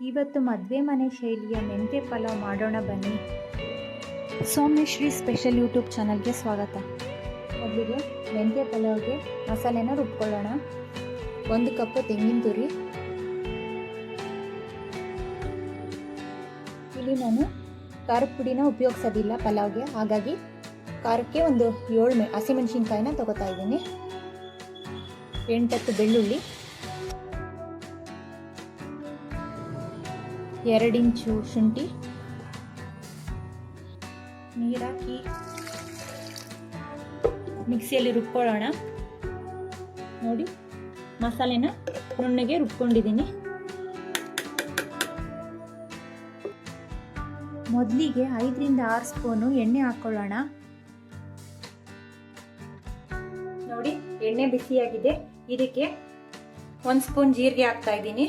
ಇವತ್ತು ಮದುವೆ ಮನೆ ಶೈಲಿಯ ಮೆಂತೆ ಪಲಾವ್ ಮಾಡೋಣ ಬನ್ನಿ. ಸೌಮ್ಯಶ್ರೀ ಸ್ಪೆಷಲ್ ಯೂಟ್ಯೂಬ್ ಚಾನಲ್ಗೆ ಸ್ವಾಗತ. ಮೊದಲಿಗೆ ಮೆಂತೆ ಪಲಾವ್ಗೆ ಮಸಾಲೆನ ರುಬ್ಕೊಳ್ಳೋಣ. ಒಂದು ಕಪ್ಪು ತೆಂಗಿನ ತುರಿ. ಇಲ್ಲಿ ನಾನು ಖಾರದ ಪುಡಿನ ಉಪಯೋಗಿಸೋದಿಲ್ಲ ಪಲಾವ್ಗೆ. ಹಾಗಾಗಿ ಖಾರಕ್ಕೆ ಒಂದು ಏಳು ಮೆ ಹಸಿಮೆಣಸಿನ್ಕಾಯಿನ ತಗೋತಾ ಇದ್ದೀನಿ. ಎಂಟತ್ತು ಬೆಳ್ಳುಳ್ಳಿ. ಎರಡು ಇಂಚು ಶುಂಠಿ, ನೀರಾಕಿ ಮಿಕ್ಸಿಯಲ್ಲಿ ರುಬ್ಕೊಳ್ಳೋಣ. ನೋಡಿ, ಮಸಾಲೆನ ನುಣ್ಣಗೆ ರುಬ್ಕೊಂಡಿದ್ದೀನಿ. ಮೊದಲಿಗೆ ಐದರಿಂದ ಆರು ಸ್ಪೂನು ಎಣ್ಣೆ ಹಾಕ್ಕೊಳ್ಳೋಣ ನೋಡಿ, ಎಣ್ಣೆ ಬಿಸಿಯಾಗಿದೆ. ಇದಕ್ಕೆ ಒಂದು ಸ್ಪೂನ್ ಜೀರಿಗೆ ಹಾಕ್ತಾ ಇದ್ದೀನಿ.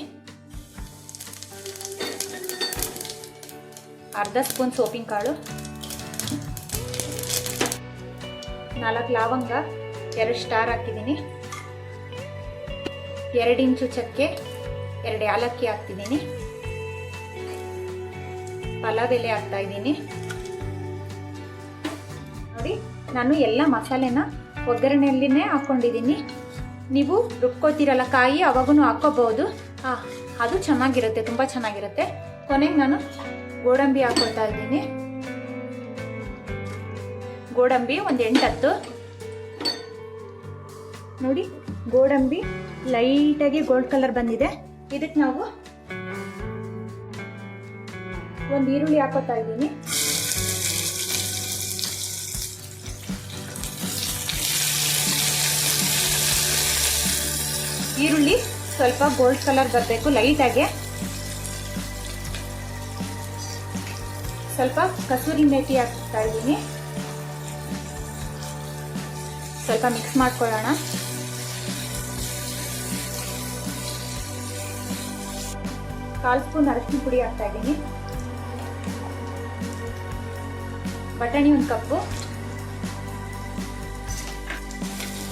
ಅರ್ಧ ಸ್ಪೂನ್ ಸೋಪಿನ ಕಾಳು. ನಾಲ್ಕು ಲವಂಗ, ಎರಡು ಸ್ಟಾರ್ ಹಾಕಿದ್ದೀನಿ. ಎರಡು ಇಂಚು ಚಕ್ಕೆ, ಎರಡು ಏಲಕ್ಕಿ ಹಾಕ್ತಿದ್ದೀನಿ. ಪಲಾವ್ ಎಲೆ ಹಾಕ್ತಾ ಇದ್ದೀನಿ. ನೋಡಿ, ನಾನು ಎಲ್ಲ ಮಸಾಲೆನ ಒಗ್ಗರಣೆಯಲ್ಲಿನೇ ಹಾಕ್ಕೊಂಡಿದ್ದೀನಿ ನೀವು ರುಬ್ಕೋತೀರಲ್ಲ ಕಾಯಿ ಅವಾಗೂ ಹಾಕ್ಕೋಬಹುದು ಅದು ಚೆನ್ನಾಗಿರುತ್ತೆ, ತುಂಬ ಚೆನ್ನಾಗಿರುತ್ತೆ. ಕೊನೆಗೆ ನಾನು ಗೋಡಂಬಿ ಹಾಕೊಳ್ತಾ ಇದ್ದೀನಿ. ಗೋಡಂಬಿ ಒಂದು ಎಂಟತ್ತು. ನೋಡಿ, ಗೋಡಂಬಿ ಲೈಟಾಗಿ ಗೋಲ್ಡ್ ಕಲರ್ ಬಂದಿದೆ. ಇದಕ್ಕೆ ನಾವು ಒಂದು ಈರುಳ್ಳಿ ಹಾಕೋತಾ ಇದ್ದೀನಿ. ಈರುಳ್ಳಿ ಸ್ವಲ್ಪ ಗೋಲ್ಡ್ ಕಲರ್ ಬರಬೇಕು ಲೈಟಾಗಿ. ಸ್ವಲ್ಪ ಕಸೂರಿ ಮೇಥಿ ಹಾಕ್ತಾ ಇದ್ದೀನಿ. ಸ್ವಲ್ಪ ಮಿಕ್ಸ್ ಮಾಡ್ಕೊಳ್ಳೋಣ. ಕಾಲು ಸ್ಪೂನ್ ಅರಶಿನ ಪುಡಿ ಹಾಕ್ತಾ ಇದ್ದೀನಿ. ಬಟಾಣಿ ಒಂದು ಕಪ್ಪು.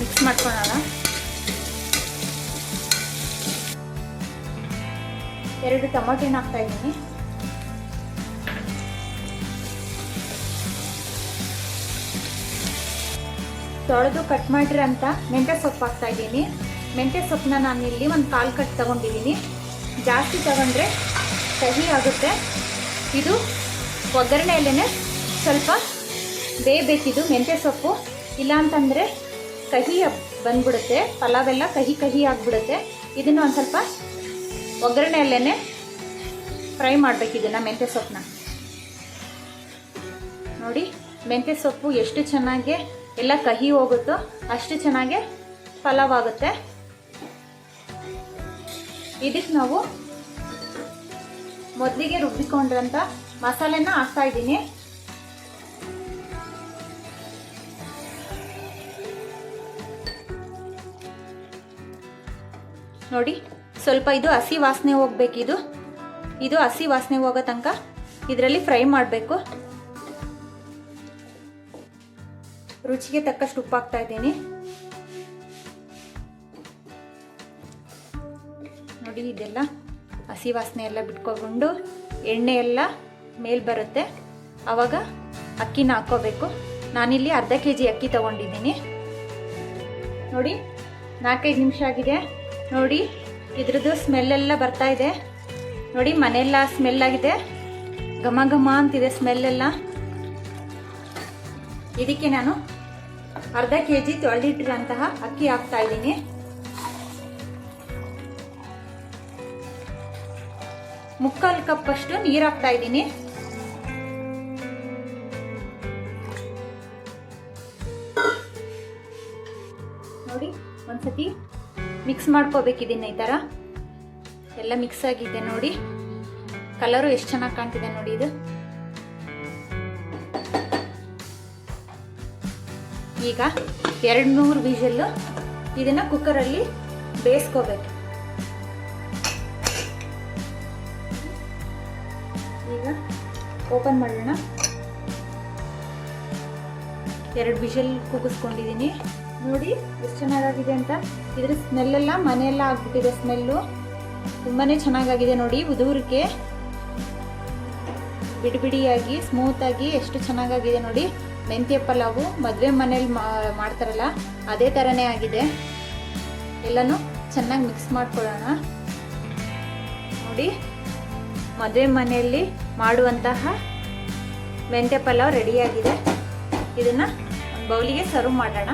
ಮಿಕ್ಸ್ ಮಾಡ್ಕೊಳ್ಳೋಣ. ಎರಡು ಟೊಮೊಟೊನ ಹಾಕ್ತಾ ಇದ್ದೀನಿ. ತೊಳೆದು ಕಟ್ ಮಾಡಿರೋಂಥ ಮೆಂತ್ಯ ಸೊಪ್ಪು ಹಾಕ್ತಾ ಇದ್ದೀನಿ. ಮೆಂತ್ಯ ಸೊಪ್ಪನ್ನ ನಾನು ಇಲ್ಲಿ ಒಂದು ಕಾಲು ಕಟ್ ತಗೊಂಡಿದ್ದೀನಿ. ಜಾಸ್ತಿ ತಗೊಂಡ್ರೆ ಕಹಿ ಆಗುತ್ತೆ. ಇದು ಒಗ್ಗರಣೆಯಲ್ಲೇ ಸ್ವಲ್ಪ ಬೇಯಬೇಕಿದು ಮೆಂತ್ಯ ಸೊಪ್ಪು. ಇಲ್ಲ ಅಂತಂದರೆ ಕಹಿ ಬಂದ್ಬಿಡುತ್ತೆ. ಪಲಾವೆಲ್ಲ ಕಹಿ ಕಹಿ ಆಗಿಬಿಡುತ್ತೆ. ಇದನ್ನು ಒಂದು ಸ್ವಲ್ಪ ಒಗ್ಗರಣೆಯಲ್ಲೇ ಫ್ರೈ ಮಾಡಬೇಕು ಇದನ್ನು ಮೆಂತ್ಯ ಸೊಪ್ಪನ್ನ. ನೋಡಿ, ಮೆಂತ್ಯ ಸೊಪ್ಪು ಎಷ್ಟು ಚೆನ್ನಾಗಿ ಎಲ್ಲ ಕಹಿ ಹೋಗುತ್ತೋ, ಅಷ್ಟು ಚೆನ್ನಾಗಿ ಪಲಾವ್ ಆಗುತ್ತೆ ಇದಕ್ಕೆ ನಾವು ಮೊದಲಿಗೆ ರುಬ್ಬಿಕೊಂಡ್ರಂಥ ಮಸಾಲೆನ ಹಾಕ್ತಾ ಇದ್ದೀನಿ. ನೋಡಿ, ಸ್ವಲ್ಪ ಇದು ಹಸಿ ವಾಸನೆ ಹೋಗ್ಬೇಕಿದು. ಇದು ಹಸಿ ವಾಸನೆ ಹೋಗೋ ತನಕ ಇದರಲ್ಲಿ ಫ್ರೈ ಮಾಡಬೇಕು. ರುಚಿಗೆ ತಕ್ಕಷ್ಟು ಉಪ್ಪು ಹಾಕ್ತಾ ಇದ್ದೀನಿ. ನೋಡಿ, ಇದೆಲ್ಲ ಹಸಿ ವಾಸನೆ ಎಲ್ಲ ಬಿಟ್ಕೊಂಡು ಎಣ್ಣೆ ಎಲ್ಲ ಮೇಲ್ ಬರುತ್ತೆ. ಆವಾಗ ಅಕ್ಕಿನ ಹಾಕ್ಕೋಬೇಕು. ನಾನಿಲ್ಲಿ ಅರ್ಧ ಕೆ ಜಿ ಅಕ್ಕಿ ತಗೊಂಡಿದ್ದೀನಿ. ನೋಡಿ, ನಾಲ್ಕೈದು ನಿಮಿಷ ಆಗಿದೆ. ನೋಡಿ, ಇದ್ರದ್ದು ಸ್ಮೆಲ್ಲೆಲ್ಲ ಬರ್ತಾ ಇದೆ. ನೋಡಿ, ಮನೆಯೆಲ್ಲ ಸ್ಮೆಲ್ ಆಗಿದೆ. ಘಮ ಘಮ ಅಂತಿದೆ ಸ್ಮೆಲ್ಲೆಲ್ಲ ಇದಕ್ಕೆ ನಾನು ಅರ್ಧ ಕೆ ಜಿ ತೊಳೆದಿಟ್ಟಿರೋಂತಹ ಅಕ್ಕಿ ಹಾಕ್ತಾ ಇದ್ದೀನಿ. ಮುಕ್ಕಾಲು ಕಪ್ ಅಷ್ಟು ನೀರು ಹಾಕ್ತಾ ಇದ್ದೀನಿ. ನೋಡಿ, ಒಂದ್ಸತಿ ಮಿಕ್ಸ್ ಮಾಡ್ಕೋಬೇಕಿದ್ದೀನಿ ಈ ಥರ ಎಲ್ಲ ಮಿಕ್ಸ್ ಆಗಿದೆ ನೋಡಿ. ಕಲರು ಎಷ್ಟು ಚೆನ್ನಾಗಿ ಕಾಣ್ತಿದೆ ನೋಡಿ ಇದು. ಈಗ ಎರಡು ನೂರು ವಿಷಲ್ಲು ಇದನ್ನು ಕುಕ್ಕರಲ್ಲಿ ಬೇಯಿಸ್ಕೋಬೇಕು. ಈಗ ಓಪನ್ ಮಾಡೋಣ. ಎರಡು ವಿಷಲ್ ಕುಗಿಸ್ಕೊಂಡಿದ್ದೀನಿ ನೋಡಿ ಎಷ್ಟು ಚೆನ್ನಾಗಾಗಿದೆ ಅಂತ. ಇದ್ರ ಸ್ಮೆಲ್ಲೆಲ್ಲ ಮನೆಯೆಲ್ಲ ಆಗ್ಬಿಟ್ಟಿದೆ ಸ್ಮೆಲ್ಲು ತುಂಬಾ ಚೆನ್ನಾಗಾಗಿದೆ ನೋಡಿ ಉದುರಿಕೆ. ಬಿಡಿ ಬಿಡಿಯಾಗಿ ಸ್ಮೂತಾಗಿ ಎಷ್ಟು ಚೆನ್ನಾಗಾಗಿದೆ ನೋಡಿ. ಮೆಂತ್ಯ ಪಲಾವು ಮದುವೆ ಮನೇಲಿ ಮಾಡ್ತಾರಲ್ಲ, ಅದೇ ಥರನೇ ಆಗಿದೆ. ಎಲ್ಲನೂ ಚೆನ್ನಾಗಿ ಮಿಕ್ಸ್ ಮಾಡ್ಕೊಳ್ಳೋಣ. ನೋಡಿ, ಮದುವೆ ಮನೆಯಲ್ಲಿ ಮಾಡುವಂತಹ ಮೆಂತ್ಯ ಪಲಾವ್ ರೆಡಿಯಾಗಿದೆ ಇದನ್ನು ಬೌಲಿಗೆ ಸರ್ವ್ ಮಾಡೋಣ.